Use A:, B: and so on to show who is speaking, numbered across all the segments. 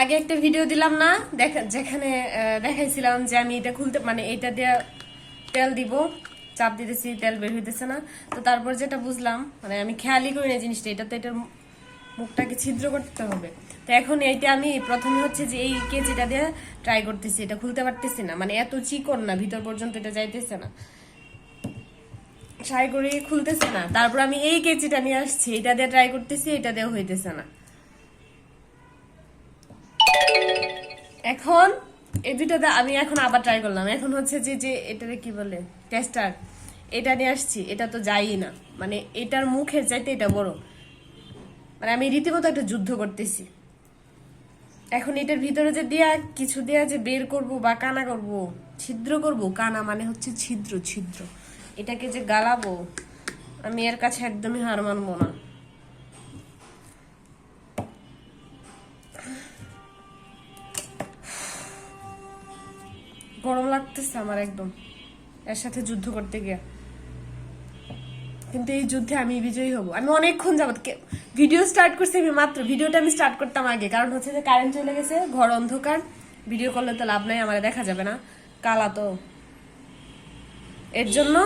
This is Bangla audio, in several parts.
A: আগে একটা ভিডিও দিলাম না, দেখা যেখানে দেখাইছিলাম যে আমি এটা খুলতে মানে এটা দিয়ে তেল দিব। চাপ দিতেছি, তেল বের হইতেছে না। তো তারপর যেটা বুঝলাম মানে আমি খেয়ালই করি না জিনিসটা, এটা তো এটার মুখটাকে ছিদ্র করতে হবে। তো এখন এইটা আমি প্রথমে হচ্ছে যে এই কেজিটা দিয়ে ট্রাই করতেছি, এটা খুলতে পারতেছি না। মানে এত চিকন না, ভিতর পর্যন্ত এটা যাইতেছে না। ট্রাই করে, খুলতেছে না। তারপর আমি এই কেজিটা নিয়ে আসছি, এটা দিয়ে ট্রাই করতেছি, এটা দিয়েও হইতেছে না। এখন এই দুইটাতে আমি এখন আবার ট্রাই করলাম। এখন হচ্ছে যে যে এটারে কি বলে? টেস্টার এটা নিয়ে আসছি। এটা তো যাই না। মানে এটার মুখের চাইতে এটা বড়। মানে আমি রীতিমতো একটা যুদ্ধ করতেছি। এখন এটার ভিতরে যে দিয়া কিছু দেয়া যে বের করব বা কানা করব, ছিদ্র করব, কানা মানে হচ্ছে ছিদ্র ছিদ্র। এটাকে যে গালাবো, আমি এর কাছে একদমই হার মানবো না। গরম লাগতেছে আমার একদম। এর সাথে যুদ্ধ করতে গিয়ে। কিন্তু এই যুদ্ধে আমি বিজয়ী হব। আমি অনেকক্ষণ যাবত ভিডিও স্টার্ট করছি আমি মাত্র। ভিডিওটা আমি স্টার্ট করতাম আগে। কারণ হচ্ছে যে কারেন্ট চলে গেছে, ঘর অন্ধকার। ভিডিও করলে তো লাভ নাই, আমার দেখা যাবে না। কালা তো। এর জন্য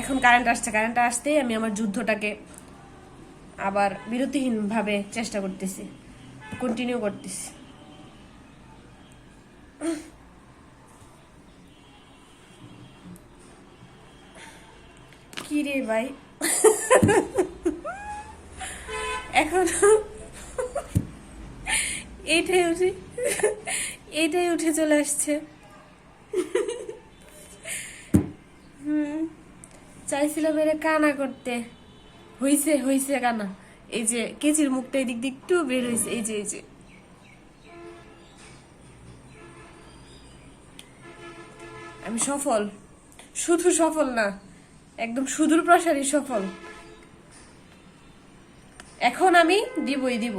A: এখন কারেন্ট আসছে। কারেন্ট আসতেই আমি আমার যুদ্ধটাকে আবার বিরতিহীনভাবে চেষ্টা করতেছি। কন্টিনিউ করতেছি। রে ভাই। এখন এইটাই উঠে এইটাই উঠে চলে আসছে। হুম, চাইছিলাম এরা কানা করতে। হইছে হইছে কানা। এই যে কেচির মুখটা এদিক দিয়ে একটু বের হয়েছে এই যে এই যে। আমি সফল। শুধু সফল না একদম সুদূর প্রসারী সফল। এখন আমি দিবই, দিব।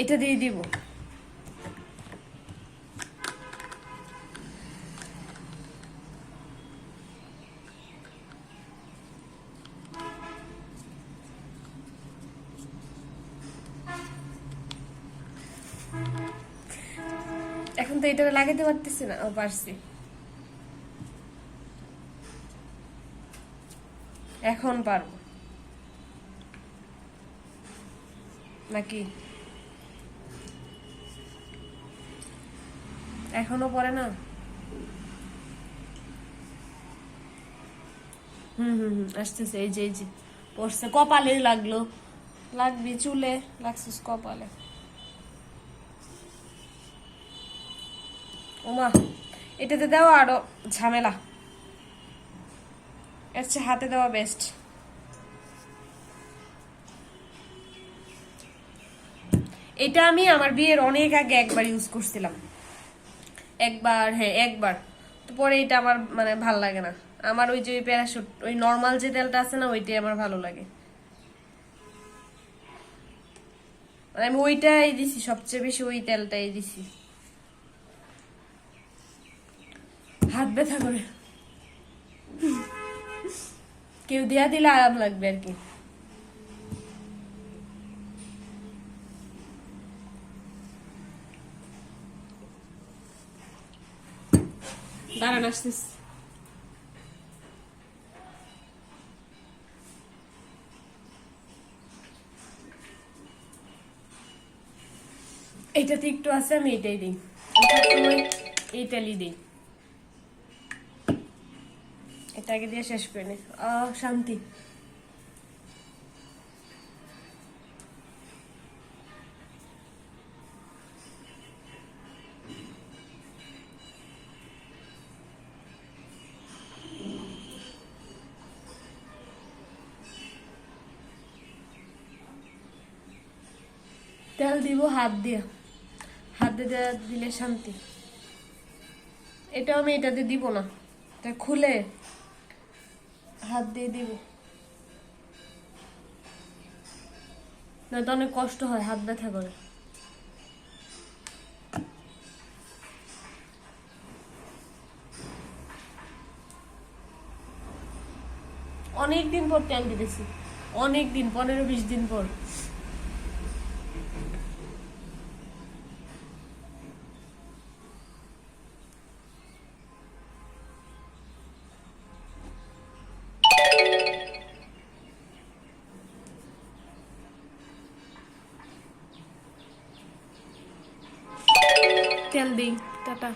A: এটা দিয়ে দিব। এখন তো এটা লাগাতে পারতেছি না, ও পারছি। এখন পারব। নাকি? এখনও পরে না? হুম হুম হুম, আসতেছে, এই যে এই যে, পড়ছে। কপালে লাগল। লাগবি চুলে, লাগছিস কপালে। ওমা, এটাতে দেওয়া আরও ঝামেলা। চেয়ে হাতে দেওয়া বেস্ট এটা আমি আমার বিয়ের অনেক আগে একবার ইউজ করছিলাম। একবার হ্যাঁ একবার। তো পরে এটা আমার মানে ভালো লাগে না। আমার ওই যে প্যারাশুট ওই নর্মাল যে তেলটা আছে না, ওইটাই আমার ভালো লাগে। মানে আমি ওইটাই দিছি, সবচেয়ে বেশি ওই তেলটাই দিছি। হাত ব্যথা করে। কেউ দেয়া দিলে আরাম লাগবে আর কি। দাঁড়ান আসছিস এইটাতে একটু আছে আমি এটাই দিই। এই দিই। এটাকে দিয়ে শেষ করে নে। শান্তি। তেল দিব, হাত দিয়ে। হাত দিয়ে দিলে শান্তি। এটাও আমি এটাতে দিব না। এটা খুলে। হাত দিয়ে দিব। তো অনেক কষ্ট হয়, হাত ব্যথা করে। অনেক দিন পর তেল দিতেছি। অনেক দিন পনেরো বিশ দিন পর। তেল দিই টাটা।